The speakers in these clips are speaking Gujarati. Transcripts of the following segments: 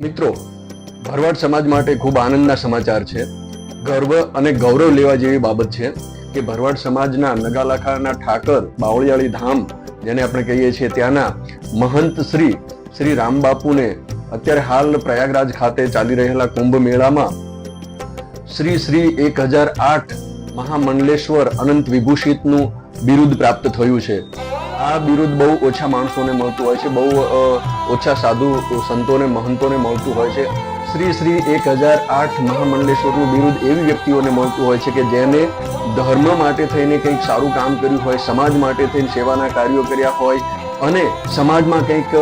મિત્રો, ભરવાડ સમાજ માટે ખૂબ આનંદના સમાચાર છે. ગર્વ અને ગૌરવ લેવા જેવી બાબત છે કે ભરવાડ સમાજના નગાલાખાના ઠાકર બાવળિયાળી ધામ, જેને આપણે કહીએ છીએ ત્યાંના મહંત શ્રી શ્રી રામબાપુને અત્યારે હાલ પ્રયાગરાજ ખાતે ચાલી રહેલા કુંભ મેળામાં શ્રી શ્રી એક હજાર આઠ મહામંડલેશ્વર અનંત વિભૂષિતનું બિરુદ પ્રાપ્ત થયું છે. આ બિરુદ બહુ ઓછા માણસોને મળતું હોય છે, બહુ ઓછા સાધુ સંતોને, મહંતોને મળતું હોય છે. શ્રી શ્રી એક હજાર આઠ મહામંડલેશ્વરનું બિરુદ એવી વ્યક્તિઓને મળતું હોય છે કે જેને ધર્મ માટે થઈને કંઈક સારું કામ કર્યું હોય, સમાજ માટે થઈને સેવાના કાર્યો કર્યા હોય અને સમાજમાં કંઈક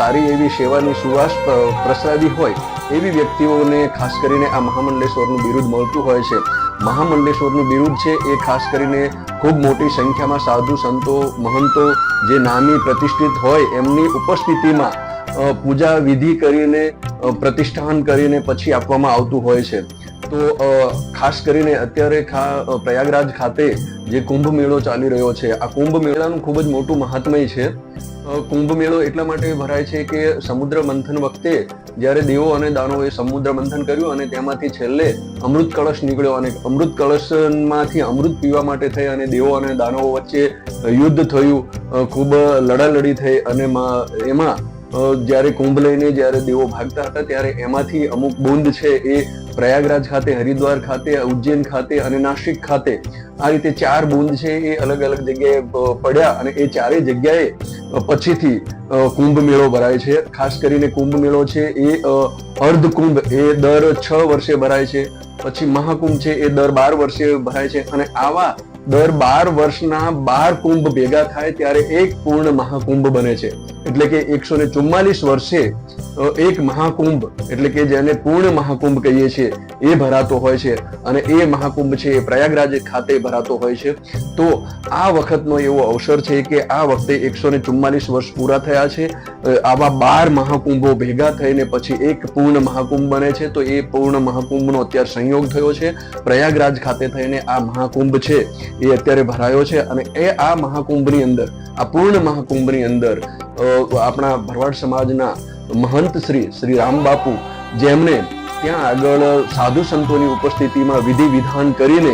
સારી એવી સેવાની સુવાસ પ્રસરાવી હોય એવી વ્યક્તિઓને ખાસ કરીને આ મહામંડલેશ્વરનું બિરુદ મળતું હોય છે. મહામંડલેશ્વરનું બિરુદ છે એ ખાસ કરીને ખૂબ મોટી સંખ્યામાં સાધુ સંતો, મહંતો જે નામી પ્રતિષ્ઠિત હોય એમની ઉપસ્થિતિમાં પૂજા વિધિ કરીને પ્રતિષ્ઠાન કરીને પછી આપવામાં આવતું હોય છે. તો ખાસ કરીને અત્યારે ખા- પ્રયાગરાજ ખાતે જે કુંભ મેળો ચાલી રહ્યો છે, આ કુંભ મેળાનું ખૂબ જ મોટું મહાત્મય છે. કુંભ મેળો એટલા માટે ભરાય છે કે સમુદ્ર મંથન વખતે જ્યારે દેવો અને દાનવોએ સમુદ્ર મંથન કર્યું અને તેમાંથી છેલ્લે અમૃત કળશ નીકળ્યો અને અમૃત કળશમાંથી અમૃત પીવા માટે થઈ અને દેવો અને દાનવો વચ્ચે યુદ્ધ થયું ખૂબ લડાલડી થઈ અને એમાં જ્યારે કુંભ લઈને જ્યારે દેવો ભાગતા હતા, ત્યારે એમાંથી અમુક બુંદ છે એ પ્રયાગરાજ ખાતે, હરિદ્વાર ખાતે, ઉજ્જૈન ખાતે અને નાસિક ખાતે આ રીતે ચાર બુંદ છે એ અલગ અલગ જગ્યાએ પડ્યા અને એ ચારેય જગ્યાએ પછીથી કુંભ મેળો ભરાય છે. ખાસ કરીને કુંભ મેળો છે એ અર્ધ કુંભ એ દર છ વર્ષે ભરાય છે. પછી મહાકુંભ છે એ દર બાર વર્ષે ભરાય છે અને આવા દર બાર વર્ષના બાર કુંભ ભેગા થાય ત્યારે એક પૂર્ણ મહાકુંભ બને છે. એટલે કે એકસો ને ચુમ્માલીસ વર્ષે એક મહાકુંભ, એટલે કે જેને પૂર્ણ મહાકુંભ કહીએ છીએ, એ ભરાતો હોય છે. અને એ મહાકુંભ છે એ પ્રયાગરાજ ખાતે ભરાતો હોય છે. તો આ વખતનો એવો અવસર છે કે આ વખતે એકસો ને ચુમ્માલીસ વર્ષ પૂરા થયા છે. આવા બાર મહાકુંભો ભેગા થઈને પછી એક પૂર્ણ મહાકુંભ બને છે. તો એ પૂર્ણ મહાકુંભનો અત્યારે સંયોગ થયો છે. પ્રયાગરાજ ખાતે થઈને આ મહાકુંભ છે એ અત્યારે ભરાયો છે. અને એ આ મહાકુંભની અંદર, આ પૂર્ણ મહાકુંભની અંદર આપણા ભરવાડ સમાજના મહંત શ્રી શ્રી રામબાપુ જેમણે ત્યાં આગળ સાધુ સંતોની ઉપસ્થિતિમાં વિધિ વિધાન કરીને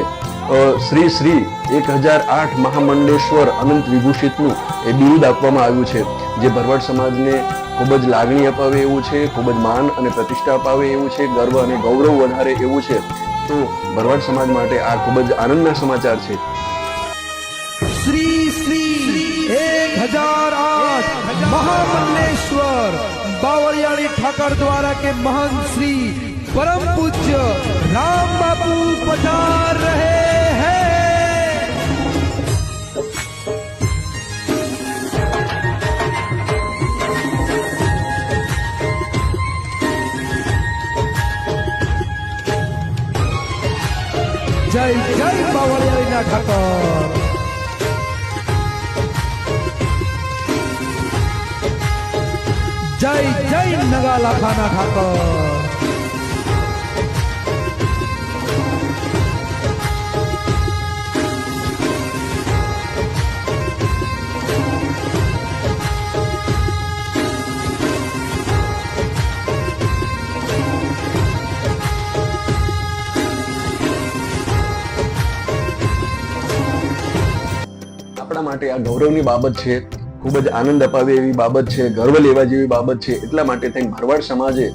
શ્રી શ્રી એક હજાર આઠ મહામંડેશ્વર અનંત વિભૂષિતનું એ બિરુદ આપવામાં આવ્યું છે. જે ભરવાડ સમાજને ખૂબ જ લાગણી અપાવે એવું છે, ખૂબ જ માન અને પ્રતિષ્ઠા અપાવે એવું છે, ગર્વ અને ગૌરવ વધારે એવું છે. તો ભરવાડ સમાજ માટે આ ખૂબ જ આનંદના સમાચાર છે. ઠાકર દ્વારા કે મહંત શ્રી પરમ પૂજ્ય રામ બાપુ પધાર રહે જય જય બાવળિયાના ઠાકોર જય જય નગા ખાના ઠાકોર. માટે આ ગૌરવની બાબત છે ખૂબ જ આનંદ અપાવે એવી બાબત છે, ગર્વ લેવા જેવી બાબત છે. એટલા માટે થઈને ભરવાડ સમાજે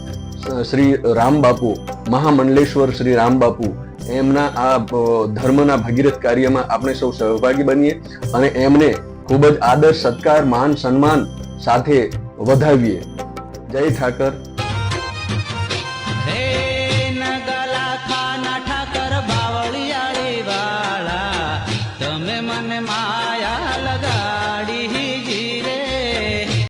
શ્રી રામબાપુ, મહામંડલેશ્વર શ્રી રામબાપુ, એમના આ ધર્મના ભગીરથ કાર્યમાં આપણે સૌ સહભાગી બનીએ અને એમને ખૂબ જ આદર, સત્કાર, માન, સન્માન સાથે વધાવીએ. જય ઠાકર.